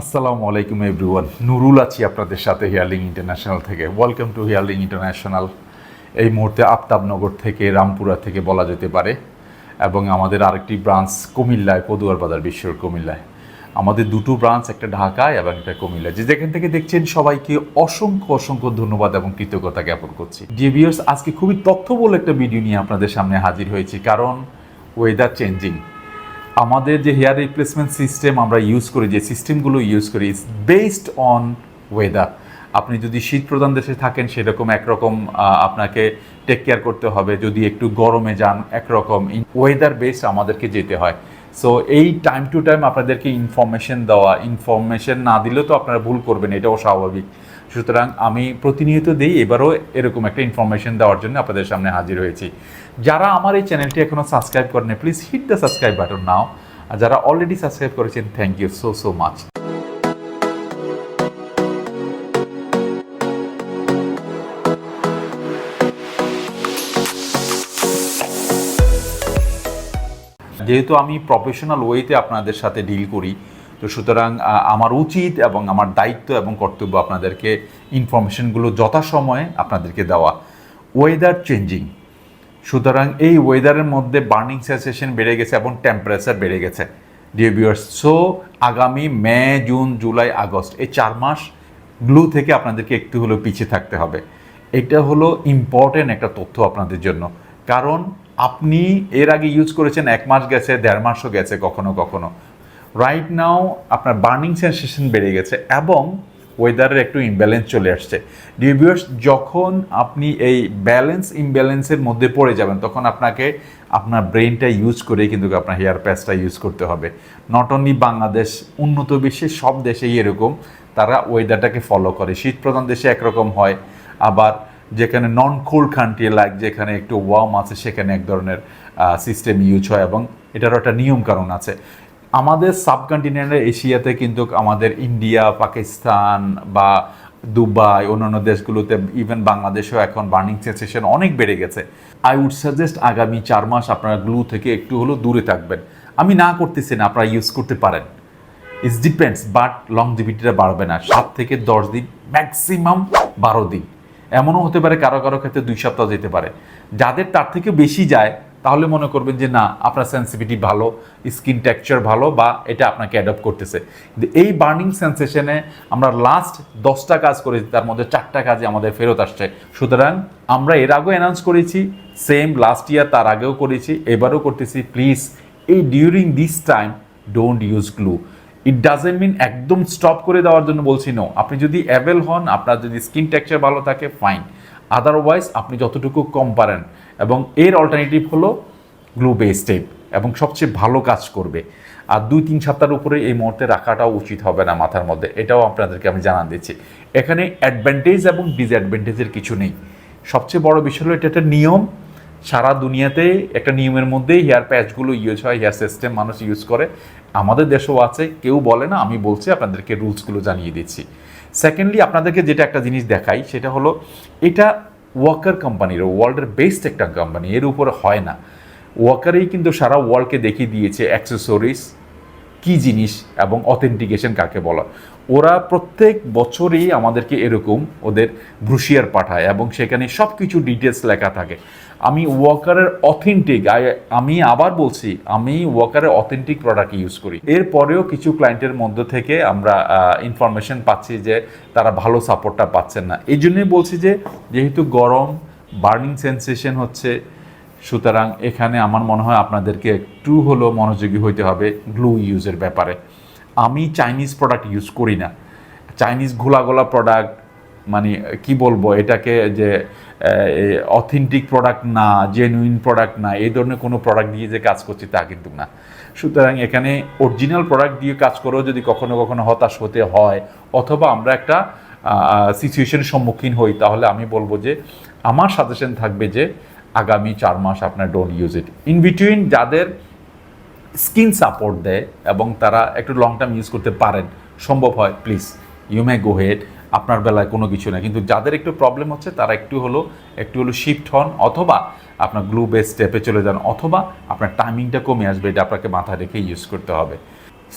আসসালামু আলাইকুম এভরিওয়ান। নুরুল আছি আপনাদের সাথে হিয়ারলিং ইন্টারন্যাশনাল থেকে। ওয়েলকাম টু হিয়ারলিং ইন্টারন্যাশনাল। এই মুহূর্তে আফতাবনগর থেকে রামপুরা থেকে বলা যেতে পারে এবং আমাদের আরেকটি ব্রাঞ্চ কুমিল্লায়, পদুয়ার বাজার, বিশ্বর কুমিল্লায়। আমাদের দুটো ব্রাঞ্চ একটা ঢাকায় এবং একটা কুমিল্লায়। যে যেখান থেকে দেখছেন সবাইকে অসংখ্য অসংখ্য ধন্যবাদ এবং কৃতজ্ঞতা জ্ঞাপন করছি। ডিভিয়ার্স আজকে খুবই তথ্যবল একটা ভিডিও নিয়ে আপনাদের সামনে হাজির হয়েছি। কারণ ওয়েদার চেঞ্জিং আমাদের যে হেয়ার রিপ্লেসমেন্ট সিস্টেম আমরা ইউজ করি, যে সিস্টেমগুলো ইউজ করি ইজ বেসড অন ওয়েদার আপনি যদি শীত প্রধান দেশে থাকেন, সেরকম একরকম আপনাকে টেক কেয়ার করতে হবে। যদি একটু গরমে যান, একরকম। ওয়েদার বেসড আমাদেরকে যেতে হয়। সো এই টাইম টু টাইম আপনাদেরকে ইনফরমেশন দেওয়া ইনফরমেশন না দিলেও তো আপনারা ভুল করবেন, এটাও স্বাভাবিক। সুতরাং আমি প্রতিনিয়ত দিই, এবারও এরকম একটা ইনফরমেশন দেওয়ার জন্য আপনাদের সামনে হাজির হয়েছি। যারা আমার এই চ্যানেলটি এখনও সাবস্ক্রাইব করেন please hit the subscribe button now আর যারা অলরেডি সাবস্ক্রাইব করেছেন thank you so so much যেহেতু আমি প্রফেশনাল ওয়েতে আপনাদের সাথে ডিল করি তো সুতরাং আমার উচিত এবং আমার দায়িত্ব এবং কর্তব্য আপনাদেরকে ইনফরমেশনগুলো যথাসময়ে আপনাদেরকে দেওয়া। ওয়েদার চেঞ্জিং সুতরাং এই ওয়েদারের মধ্যে বার্নিং সেন্সেশন বেড়ে গেছে এবং টেম্পারেচার বেড়ে গেছে। ডিয়ার ভিউয়ার্স সো আগামী মে, জুন, জুলাই, আগস্ট এই চার মাস গ্লু থেকে আপনাদেরকে একটু হলেও পিছিয়ে থাকতে হবে। এটা হলো ইম্পর্টেন্ট একটা তথ্য আপনাদের জন্য। কারণ আপনি এর আগে ইউজ করেছেন, এক মাস গেছে, দেড় মাসও গেছে কখনো কখনো। রাইট নাও আপনার বার্নিং সেন্সেশন বেড়ে গেছে এবং ওয়েদারের একটু ইমব্যালেন্স চলে আসছে। ডিভিউয়ার্স যখন আপনি এই ব্যালেন্স ইমব্যালেন্সের মধ্যে পড়ে যাবেন, তখন আপনাকে আপনার ব্রেনটা ইউজ করেই কিন্তু আপনার হেয়ার প্যাচটা ইউজ করতে হবে। নট অনলি বাংলাদেশ, উন্নত বিশ্বের সব দেশেই এরকম, তারা ওয়েদারটাকে ফলো করে। শীত প্রধান দেশে একরকম হয়, আবার যেখানে নন কোল্ড কান্ট্রি লাইক যেখানে একটু ওয়ার্ম আছে, সেখানে এক ধরনের সিস্টেম ইউজ হয় এবং এটারও একটা নিয়ম কারণ আছে। আমাদের সাবকন্টিনেন্টের এশিয়াতে কিন্তু আমাদের ইন্ডিয়া, পাকিস্তান বা দুবাই, অন্যান্য দেশগুলোতে ইভেন বাংলাদেশেও এখন বার্নিং সেন্সেশন অনেক বেড়ে গেছে। আই উড সাজেস্ট আগামী চার মাস আপনারা গ্লু থেকে একটু হলেও দূরে থাকবেন। আমি না করতেছি না, আপনারা ইউজ করতে পারেন। ইটস ডিপেন্ডস বাট লং লংজিভিটিটা বাড়বে না। সাত থেকে দশ দিন ম্যাক্সিমাম বারো দিন। এমনও হতে পারে কারও কারও ক্ষেত্রে দুই সপ্তাহ যেতে পারে। যাদের তার থেকে বেশি যায় তাহলে মনে করবেন যে না, আপনার সেন্সিভিটি ভালো স্কিন টেক্সচার ভালো বা এটা আপনাকে অ্যাডপ্ট করতেছে। কিন্তু এই বার্নিং সেন্সেশনে আমরা লাস্ট দশটা কাজ করেছি, তার মধ্যে চারটা কাজে আমাদের ফেরত আসছে। সুতরাং আমরা এর আগেও অ্যানাউন্স করেছি সেম লাস্ট ইয়ার তার আগেও করেছি, এবারও করতেছি। প্লিজ এই during this time don't use glue it doesn't mean একদম স্টপ করে দেওয়ার জন্য বলছি নো আপনি যদি অ্যাভেল হন, আপনার যদি স্কিন টেক্সচার ভালো থাকে ফাইন আদারওয়াইজ আপনি যতটুকু কম পারেন। এবং এর অল্টারনেটিভ হলো গ্লু বেস টেপ এবং সবচেয়ে ভালো কাজ করবে। আর দুই, তিন সপ্তাহের উপরে এই মুহূর্তে রাখাটাও উচিত হবে না মাথার মধ্যে। এটাও আপনাদেরকে আমি জানান দিচ্ছি। এখানে অ্যাডভান্টেজ এবং ডিসঅ্যাডভান্টেজের কিছু নেই। সবচেয়ে বড় বিষয় হলো এটা একটা নিয়ম। সারা দুনিয়াতে একটা নিয়মের মধ্যেই হেয়ার প্যাচগুলো ইউজ হয় হেয়ার সিস্টেম মানুষ ইউজ করে। আমাদের দেশেও আছে, কেউ বলে না, আমি বলছি, আপনাদেরকে রুলসগুলো জানিয়ে দিচ্ছি। সেকেন্ডলি আপনাদেরকে যেটা একটা জিনিস দেখাই, সেটা হলো, এটা ওয়াকার কোম্পানির ওয়ার্ল্ডের বেস্ট একটা কোম্পানি এর উপরে হয় না। ওয়াকারেই কিন্তু সারা ওয়ার্ল্ডকে দেখিয়ে দিয়েছে অ্যাক্সেসরিজ কি জিনিস এবং অথেন্টিকেশন কাকে বলা? ওরা প্রত্যেক বছরই আমাদেরকে এরকম ওদের ব্রুশিয়ার পাঠায় এবং সেখানে সব কিছু ডিটেলস লেখা থাকে। আমি ওয়াকারের অথেন্টিক আমি আবার বলছি, আমি ওয়াকারের অথেন্টিক প্রোডাক্ট ইউজ করি। এরপরেও কিছু ক্লায়েন্টের মধ্য থেকে আমরা ইনফরমেশন পাচ্ছি যে তারা ভালো সাপোর্টটা পাচ্ছেন না। এই জন্যই বলছি যে, যেহেতু গরম বার্নিং সেন্সেশন হচ্ছে সুতরাং এখানে আমার মনে হয় আপনাদেরকে একটু হলেও মনোযোগী হইতে হবে গ্লু ইউজের ব্যাপারে। আমি চাইনিজ প্রোডাক্ট ইউজ করি না। চাইনিজ ঘোলাগোলা প্রোডাক্ট মানে কি বলব, এটাকে যে অথেন্টিক প্রোডাক্ট না জেনুইন প্রোডাক্ট না, এই ধরনের কোনো প্রোডাক্ট দিয়ে যে কাজ করছি তা কিন্তু না। সুতরাং এখানে অরিজিনাল প্রোডাক্ট দিয়ে কাজ করেও যদি কখনো কখনো হতাশ হতে হয়, অথবা আমরা একটা সিচুয়েশনের সম্মুখীন হই, তাহলে আমি বলব যে, আমার সাজেশন থাকবে যে আগামী চার মাস আপনার don't use it in between যাদের স্কিন সাপোর্ট দেয় এবং তারা একটু লং টার্ম ইউজ করতে পারেন, সম্ভব হয় please you may go head আপনার বেলায় কোনো কিছু না। কিন্তু যাদের একটু প্রবলেম হচ্ছে, তারা একটু হলো একটু হলো শিফট হন, অথবা আপনার গ্লু বেস স্টেপে চলে যান, অথবা আপনার টাইমিংটা কমে আসবে, এটা আপনাকে মাথায় রেখে ইউজ করতে হবে।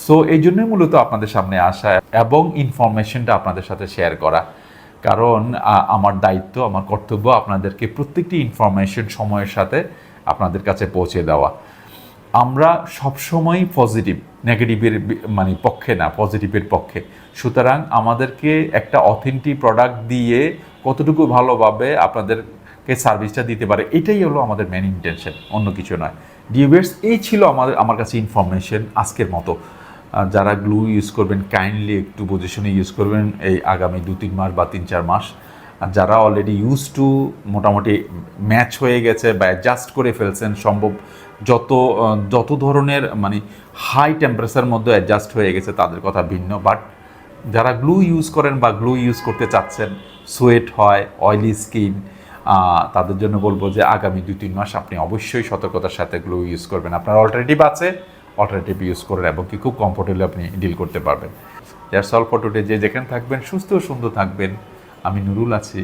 সো এই জন্যই মূলত আপনাদের সামনে আসা এবং ইনফরমেশনটা আপনাদের সাথে শেয়ার করা। কারণ আমার দায়িত্ব, আমার কর্তব্য আপনাদেরকে প্রত্যেকটি ইনফরমেশন সময়ের সাথে আপনাদের কাছে পৌঁছে দেওয়া। আমরা সবসময় পজিটিভ নেগেটিভের মানে পক্ষে না পজিটিভের পক্ষে। সুতরাং আমাদেরকে একটা অথেন্টিক প্রোডাক্ট দিয়ে কতটুকু ভালোভাবে আপনাদেরকে সার্ভিসটা দিতে পারে, এটাই হলো আমাদের মেন ইন্টেনশন অন্য কিছু নয়। ডিউবেটস এই ছিল আমাদের, আমার কাছে ইনফরমেশন আজকের মতো। যারা গ্লু ইউজ করবেন কাইন্ডলি একটু পজিশনে ইউজ করবেন এই আগামী দু, তিন মাস বা তিন, চার মাস। আর যারা অলরেডি ইউজ টু মোটামুটি ম্যাচ হয়ে গেছে বা অ্যাডজাস্ট করে ফেলছেন, সম্ভব যত যত ধরনের মানে হাই টেম্পারেচার মধ্যে অ্যাডজাস্ট হয়ে গেছে, তাদের কথা ভিন্ন। বাট যারা গ্লু ইউজ করেন বা গ্লু ইউজ করতে চাচ্ছেন সোয়েট হয় অয়েলি স্কিন তাদের জন্য বলব যে আগামী দুই তিন মাস আপনি অবশ্যই সতর্কতার সাথে গ্লু ইউজ করবেন। আপনার অল্টারনেটিভ আছে? অল্টারনেটিভ ইউজ করেন এবং কি খুব কমফোর্টেবলি আপনি ডিল করতে পারবেন। দ্যাটস অল ফর টুডে যে যেখানে থাকবেন, সুস্থ সুন্দর থাকবেন। আমি নুরুল আছি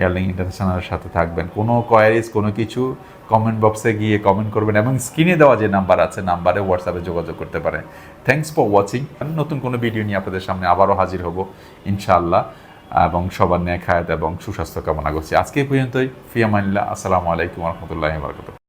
এয়ারলিং ইন্টারন্যাশনালের সাথে থাকবেন। কোনো কোয়ারিজ কোনো কিছু কমেন্ট বক্সে গিয়ে কমেন্ট করবেন এবং স্ক্রিনে দেওয়া যে নাম্বার আছে নাম্বারে হোয়াটসঅ্যাপে যোগাযোগ করতে পারেন। থ্যাংকস ফর ওয়াচিং আমি নতুন কোনো ভিডিও নিয়ে আপনাদের সামনে আবারও হাজির হব, ইনশাআল্লাহ। এবং সবার ন্যায় খায়াত এবং সুস্বাস্থ্য কামনা করছি। আজকে পর্যন্তই। ফিয়ামানিল্লাহ। আসসালামু আলাইকুম রহমতুল্লাহ বরকত